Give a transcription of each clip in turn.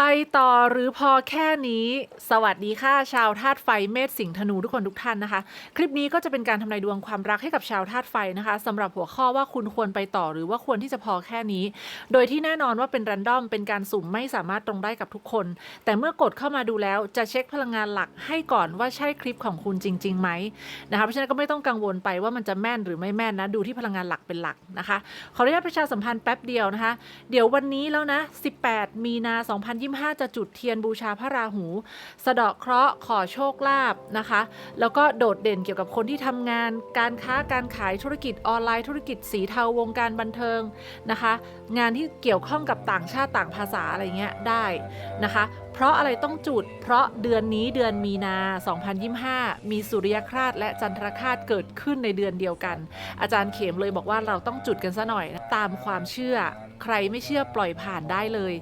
ไปต่อหรือพอแค่นี้ สวัสดีค่ะ ชาวธาตุไฟเมษสิงห์ธนูทุกคนทุกท่านนะคะ คลิปนี้ก็จะเป็นการทำนายดวงความรักให้กับชาวธาตุไฟนะคะสำหรับหัวข้อว่าคุณควรไปต่อหรือว่าควรที่จะพอแค่นี้ โดยที่แน่นอนว่าเป็น r รนดอมเป็นการสุ่มไม่สามารถตรงได้กับทุกคน แต่เมื่อกดเข้ามาดูแล้วจะเช็คพลังงานหลักให้ก่อนว่าใช่คลิปของคุณจริงๆไหมนะคะเพราะฉะนั้นก็ไม่ต้องกังวลไปว่ามันจะแม่นหรือไม่แม่นนะดูที่พลังงานหลักเป็นหลักนะคะขออนุญาตประชาสัมพันธ์แป๊บเดียวนะคะ เดี๋ยววันนี้แล้วนะ 18 มีนา2025 จะจุดเทียนบูชาพระราหู สะเดาะเคราะห์ขอโชคลาภนะคะ แล้วก็โดดเด่นเกี่ยวกับคนที่ทำงาน การค้าการขายธุรกิจออนไลน์ธุรกิจสีเทาวงการบันเทิงนะคะ งานที่เกี่ยวข้องกับต่างชาติต่างภาษาอะไรเงี้ยได้นะคะ เพราะอะไรต้องจุด เพราะเดือนนี้เดือนมีนา 2025 มีสุริยคราสและจันทรคราสเกิดขึ้นในเดือนเดียวกัน อาจารย์เขมเลยบอกว่าเราต้องจุดกันซะหน่อยนะตามความเชื่อใครไม่เชื่อปล่อยผ่านได้เลย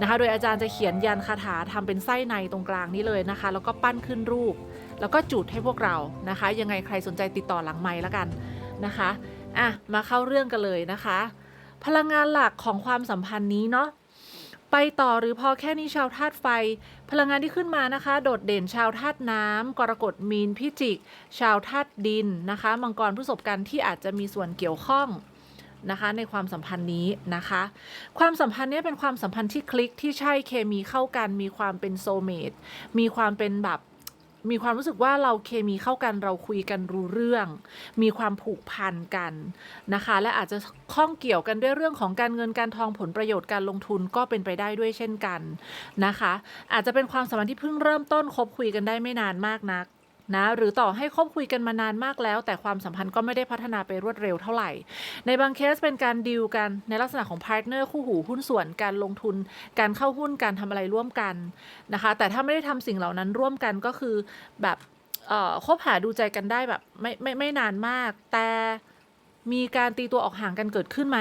นะคะ โดยอาจารย์จะเขียนยันคาถาทำเป็นไส้ในตรงกลางนี้เลยนะคะ แล้วก็ปั้นขึ้นรูป แล้วก็จุดให้พวกเรานะคะ ยังไงใครสนใจติดต่อหลังไม้แล้วกันนะคะอะมาเข้าเรื่องกันเลยนะคะ พลังงานหลักของความสัมพันธ์นี้เนาะ ไปต่อหรือพอแค่นี้ชาวธาตุไฟ พลังงานที่ขึ้นมานะคะ โดดเด่นชาวธาตุน้ำกรกฎมีนพิจิก ชาวธาตุดินนะคะ มังกรผู้สบกันที่อาจจะมีส่วนเกี่ยวข้องนะคะในความสัมพันธ์นี้นะคะ ความสัมพันธ์นี้เป็นความสัมพันธ์ที่คลิกที่ใช่เคมีเข้ากัน มีความเป็นโซเมตมีความเป็นแบบ มีความรู้สึกว่าเราเคมีเข้ากันเราคุยกันรู้เรื่อง มีความผูกพันกันนะคะ และอาจจะข้องเกี่ยวกันด้วยเรื่องของการเงินการทองผลประโยชน์การลงทุนก็เป็นไปได้ด้วยเช่นกันนะคะ อาจจะเป็นความสัมพันธ์ที่เพิ่งเริ่มต้นคบคุยกันได้ไม่นานมากนัก นะ หรือต่อให้คบคุยกันมานานมากแล้ว แต่ความสัมพันธ์ก็ไม่ได้พัฒนาไปรวดเร็วเท่าไหร่ ในบางเคสเป็นการดีลกันในลักษณะของพาร์ทเนอร์คู่หูหุ้นส่วนการลงทุน การเข้าหุ้นการทำอะไรร่วมกันนะคะ แต่ถ้าไม่ได้ทำสิ่งเหล่านั้นร่วมกันก็คือแบบคบหาดูใจกันได้แบบไม่ไม่ไม่นานมาก แต่มีการตีตัวออกห่างกันเกิดขึ้นไหม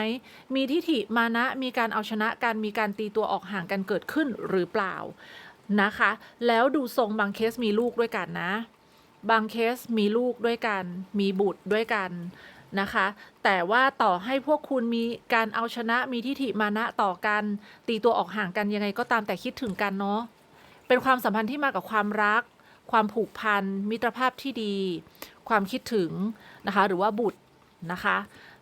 มีทิฏฐิมานะ มีการเอาชนะกัน มีการตีตัวออกห่างกันเกิดขึ้นหรือเปล่านะคะ แล้วดูทรงบางเคสมีลูกด้วยกันนะ บางเคสมีลูกด้วยกัน มีบุตรด้วยกันนะคะ แต่ว่าต่อให้พวกคุณมีการเอาชนะมีทิฐิมานะต่อกัน ตีตัวออกห่างกันยังไงก็ตามแต่คิดถึงกันเนาะเป็นความสัมพันธ์ที่มากับความรัก ความผูกพัน มิตรภาพที่ดี ความคิดถึงนะคะ หรือว่าบุตรนะคะ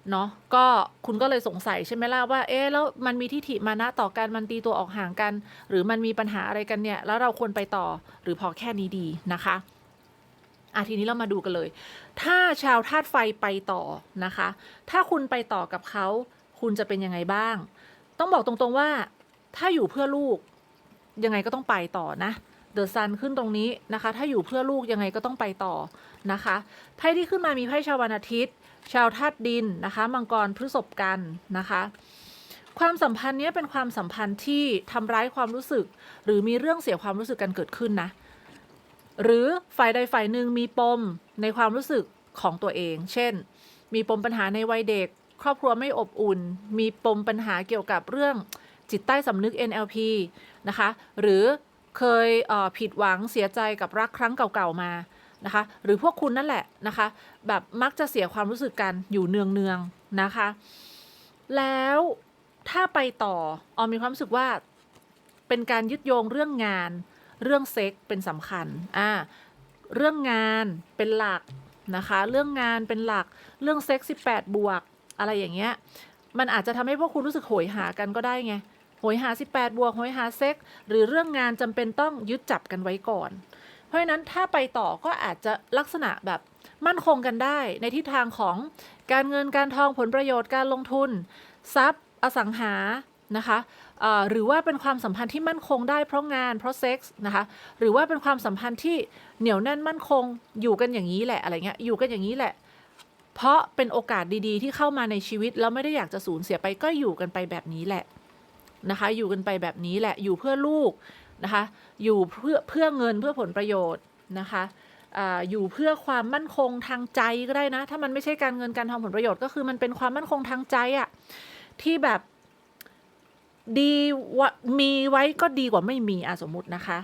เนาะก็คุณก็เลยสงสัยใช่ไหมล่ะว่า เอ๊ะแล้วมันมีทิฐิมานะต่อกันมันตีตัวออกห่างกัน หรือมันมีปัญหาอะไรกันเนี่ย แล้วเราควรไปต่อหรือพอแค่นี้ดีนะคะ อะทีนี้เรามาดูกันเลย ถ้าชาวธาตุไฟไปต่อนะคะ ถ้าคุณไปต่อกับเขาคุณจะเป็นยังไงบ้าง ต้องบอกตรงๆว่า ถ้าอยู่เพื่อลูก ยังไงก็ต้องไปต่อนะเดอะซันขึ้นตรงนี้นะคะ ถ้าอยู่เพื่อลูกยังไงก็ต้องไปต่อนะคะไพ่ที่ขึ้นมามีไพ่ชาววันอาทิตย์ ชาวธาตุดินนะคะ มังกรพฤษภกันนะคะ ความสัมพันธ์เนี้ยเป็นความสัมพันธ์ที่ทำร้ายความรู้สึก หรือมีเรื่องเสียความรู้สึกกันเกิดขึ้นนะ หรือฝ่ายใดฝ่ายหนึ่งมีปมในความรู้สึกของตัวเอง เช่น มีปมปัญหาในวัยเด็ก ครอบครัวไม่อบอุ่น มีปมปัญหาเกี่ยวกับเรื่องจิตใต้สำนึก NLP นะคะ หรือเคยเผิดหวังเสียใจกับรักครั้งเก่าๆมานะคะ หรือพวกคุณนั่นแหละนะคะ แบบมักจะเสียความรู้สึกกันอยู่เนืองๆนะคะ แล้วถ้าไปต่อออมมีความรู้สึกว่าเป็นการยึดโยงเรื่องงาน เรื่องเซ็กเป็นสำคัญอ่าเรื่องงานเป็นหลักนะคะ เรื่องงานเป็นหลัก เรื่องเซ็ก18บแปดบวก อะไรอย่างเงี้ย มันอาจจะทำให้พวกคุณรู้สึกโหยหากันก็ได้ไง โหยหา 18 บวก โหยหาเซ็ก หรือเรื่องงานจำเป็นต้องยึดจับกันไว้ก่อน เพราะฉะนั้นถ้าไปต่อก็อาจจะลักษณะแบบมั่นคงกันได้ในทิศทางของการเงินการทองผลประโยชน์การลงทุน ทรัพย์ อสังหา นะคะหรือว่าเป็นความสัมพันธ์ที่มั่นคงได้เพราะงานเพราะเซ็กส์นะคะหรือว่าเป็นความสัมพันธ์ที่เหนียวแน่นมั่นคงอยู่กันอย่างนี้แหละอะไรเงี้ยอยู่กันอย่างนี้แหละ เพราะเป็นโอกาสดีๆ ที่เข้ามาในชีวิตแล้วไม่ได้อยากจะสูญเสียไปก็อยู่กันไปแบบนี้แหละนะคะอยู่กันไปแบบนี้แหละอยู่เพื่อลูกนะคะอยู่เพื่อเพื่อเงินเพื่อผลประโยชน์นะคะอาอยู่เพื่อความมั่นคงทางใจก็ได้นะ ถ้ามันไม่ใช่การเงินการทองผลประโยชน์ก็คือมันเป็นความมั่นคงทางใจอะที่แบบ ดีวะมีไว้ก็ดีกว่าไม่มีอะสมมตินะคะ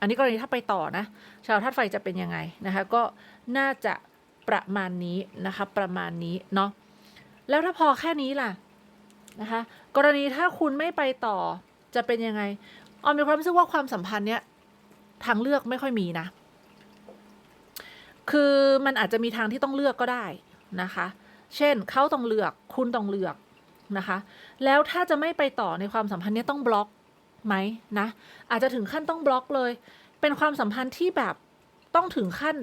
อันนี้กรณีถ้าไปต่อนะ ชาวธาตุไฟจะเป็นยังไงนะคะ ก็น่าจะประมาณนี้นะคะ ประมาณนี้เนาะแล้วถ้าพอแค่นี้ล่ะนะคะ กรณีถ้าคุณไม่ไปต่อจะเป็นยังไงออมมีความรู้สึกว่าความสัมพันธ์เนี้ยทางเลือกไม่ค่อยมีนะ คือมันอาจจะมีทางที่ต้องเลือกก็ได้นะคะ เช่นเขาต้องเลือกคุณต้องเลือก นะคะ แล้วถ้าจะไม่ไปต่อในความสัมพันธ์นี้ต้องบล็อกไหมนะ อาจจะถึงขั้นต้องบล็อกเลย เป็นความสัมพันธ์ที่แบบต้องถึงขั้น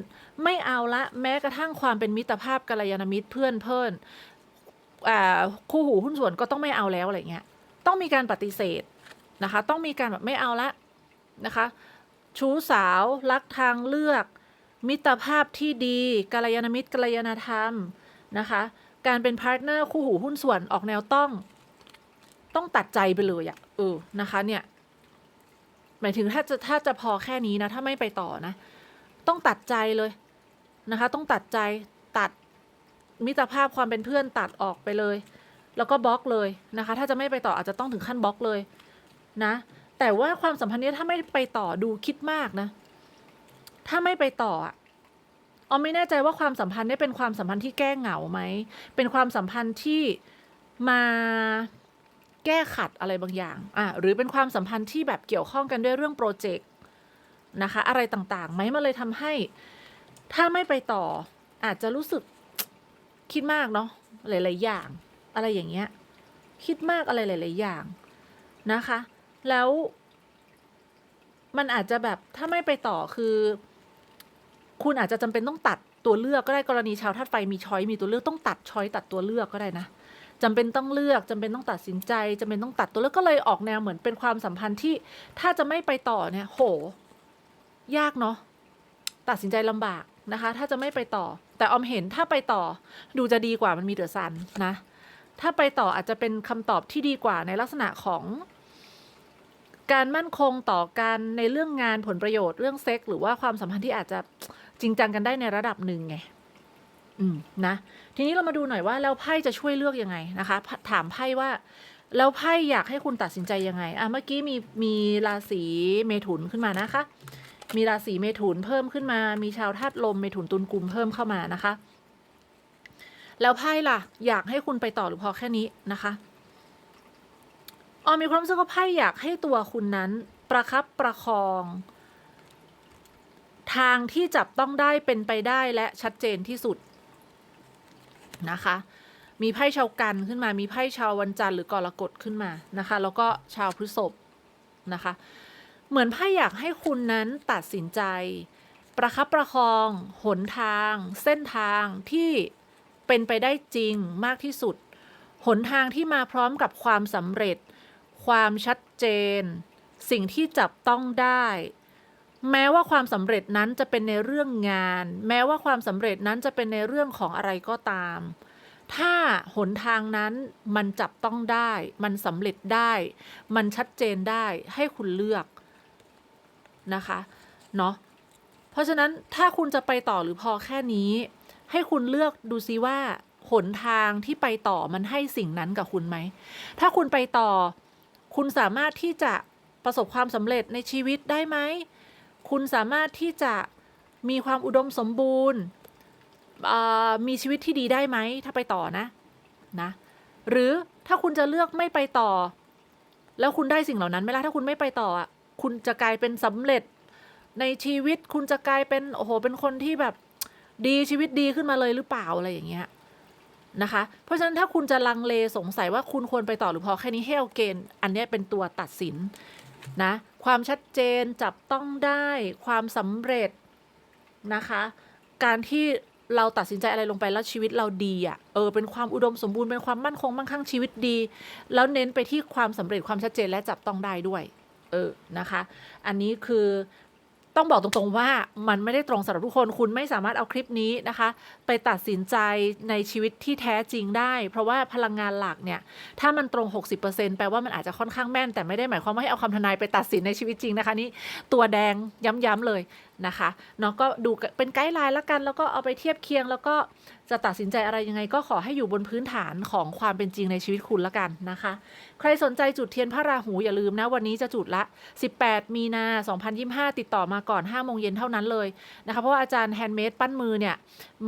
ไม่เอาละแม้กระทั่งความเป็นมิตรภาพกัลยาณมิตรเพื่อนเพื่อนอคู่หูหุ้นส่วนก็ต้องไม่เอาแล้วอะไรเงี้ย ต้องมีการปฏิเสธนะคะ ต้องมีการแบบไม่เอาละนะคะ ชู้สาวรักทางเลือก มิตรภาพที่ดีกัลยาณมิตรกัลยาณธรรมนะคะ การเป็นพาร์ทเนอร์คู่หูหุ้นส่วนออกแนวต้อง ต้องตัดใจไปเลยอะเออนะคะเนี่ย หมายถึงถ้าจะถ้าจะพอแค่นี้นะ ถ้าไม่ไปต่อนะ ต้องตัดใจเลยนะคะ ต้องตัดใจตัดมิตรภาพความเป็นเพื่อนตัดออกไปเลย แล้วก็บล็อกเลยนะคะ ถ้าจะไม่ไปต่ออาจจะต้องถึงขั้นบล็อกเลยนะ แต่ว่าความสัมพันธ์เนี้ยถ้าไม่ไปต่อดูคิดมากนะ ถ้าไม่ไปต่ออะ ออไม่แน่ใจว่าความสัมพันธ์เนี้เป็นความสัมพันธ์ที่แก้เหงาไหม เป็นความสัมพันธ์ที่มาแก้ขัดอะไรบางอย่างอะหรือเป็นความสัมพันธ์ที่แบบเกี่ยวข้องกันด้วยเรื่องโปรเจกต์นะคะ อะไรต่างๆไหมมันเลยทำให้ ถ้าไม่ไปต่อ อาจจะรู้สึกคิดมากเนาะหลายๆอย่าง อะไรอย่างเงี้ย คิดมากอะไรหลาย ๆ อย่างนะคะ แล้ว มันอาจจะแบบถ้าไม่ไปต่อคือ คุณอาจจะจำเป็นต้องตัดตัวเลือกก็ได้กรณีชาวธาตุไฟมีช้อยมีตัวเลือกต้องตัดช้อยตัดตัวเลือกก็ได้นะจำเป็นต้องเลือกจำเป็นต้องตัดสินใจจำเป็นต้องตัดตัวเลือกก็เลยออกแนวเหมือนเป็นความสัมพันธ์ที่ถ้าจะไม่ไปต่อเนี่ยโห ยากเนาะตัดสินใจลำบากนะคะ ถ้าจะไม่ไปต่อ แต่ออมเห็นถ้าไปต่อ ดูจะดีกว่ามันมีเดือดซันนะ ถ้าไปต่ออาจจะเป็นคำตอบที่ดีกว่าในลักษณะของ การมั่นคงต่อกันในเรื่องงานผลประโยชน์เรื่องเซ็ก หรือว่าความสัมพันธ์ที่อาจจะ จริงจังกันได้ในระดับหนึ่งไงอืมนะ ทีนี้เรามาดูหน่อยว่าแล้วไพ่จะช่วยเลือกยังไงนะคะ ถามไพ่ว่า แล้วไพ่อยากให้คุณตัดสินใจยังไงอะเมื่อกี้มีมีราศีเมถุนขึ้นมานะคะ มีราศีเมถุนเพิ่มขึ้นมา มีชาวธาตุลมเมถุนตุลกุมเพิ่มเข้ามานะคะ แล้วไพ่ล่ะ อยากให้คุณไปต่อหรือพอแค่นี้นะคะอ๋อมมีความรู้สึกว่าไพ่อยากให้ตัวคุณนั้นประคับประคอง ทางที่จับต้องได้เป็นไปได้และชัดเจนที่สุดนะคะ มีไพ่ชาวกันขึ้นมา มีไพ่ชาววันจันทร์หรือกรกฎขึ้นมานะคะ แล้วก็ชาวพฤษภนะคะ เหมือนไพ่อยากให้คุณนั้นตัดสินใจ ประคับประคอง หนทาง เส้นทางที่เป็นไปได้จริงมากที่สุด หนทางที่มาพร้อมกับความสำเร็จ ความชัดเจน สิ่งที่จับต้องได้ แม้ว่าความสำเร็จนั้นจะเป็นในเรื่องงาน แม้ว่าความสำเร็จนั้นจะเป็นในเรื่องของอะไรก็ตาม ถ้าหนทางนั้นมันจับต้องได้ มันสำเร็จได้ มันชัดเจนได้ให้คุณเลือกนะคะเนาะเพราะฉะนั้นถ้าคุณจะไปต่อหรือพอแค่นี้ ให้คุณเลือกดูซิว่าหนทางที่ไปต่อมันให้สิ่งนั้นกับคุณไหม ถ้าคุณไปต่อ คุณสามารถที่จะประสบความสำเร็จในชีวิตได้ไหม คุณสามารถที่จะมีความอุดมสมบูรณ์มีชีวิตที่ดีได้ไหมถ้าไปต่อนะนะหรือถ้าคุณจะเลือกไม่ไปต่อ แล้วคุณได้สิ่งเหล่านั้นไหมล่ะถ้าคุณไม่ไปต่ออะคุณจะกลายเป็นสำเร็จในชีวิตคุณจะกลายเป็นโอ้โหเป็นคนที่แบบดีชีวิตดีขึ้นมาเลยหรือเปล่าอะไรอย่างเงี้ยนะคะ เพราะฉะนั้นถ้าคุณจะลังเลสงสัยว่าคุณควรไปต่อหรือพอแค่นี้ให้เอาเกณฑ์ อันนี้เป็นตัวตัดสินนะ ความชัดเจนจับต้องได้ความสำเร็จนะคะ การที่เราตัดสินใจอะไรลงไปแล้วชีวิตเราดีอะ่ะเออเป็นความอุดมสมบูรณ์เป็นความมั่นคงมั่งคั่งชีวิตดี แล้วเน้นไปที่ความสำเร็จความชัดเจนและจับต้องได้ด้วย เออนะคะ อันนี้คือ ต้องบอกตรงๆว่ามันไม่ได้ตรงสำหรับทุกคนคุณไม่สามารถเอาคลิปนี้นะคะ ไปตัดสินใจในชีวิตที่แท้จริงได้ เพราะว่าพลังงานหลักเนี่ย ถ้ามันตรง 60%แปลว่ามันอาจจะค่อนข้างแม่น แต่ไม่ได้หมายความว่าให้เอาคำทนายไปตัดสินในชีวิตจริงนะคะนี่ตัวแดงย้ำๆเลย นะคะเนาะก็ดูเป็นไกด์ไลน์แล้วกัน แล้วก็เอาไปเทียบเคียง แล้วก็จะตัดสินใจอะไรยังไง ก็ขอให้อยู่บนพื้นฐานของความเป็นจริงในชีวิตคุณละกันนะคะ ใครสนใจจุดเทียนพระราหูอย่าลืมนะวันนี้จะจุดละ 18 มีนา 2025 ติดต่อมาก่อน5โมงเย็นเท่านั้นเลยนะคะเพราะว่าอาจารย์แฮนด์เมดปั้นมือเนี่ย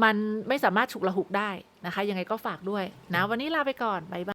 มันไม่สามารถฉุกละหุกได้นะคะ ยังไงก็ฝากด้วยนะวันนี้ลาไปก่อนบ๊ายบาย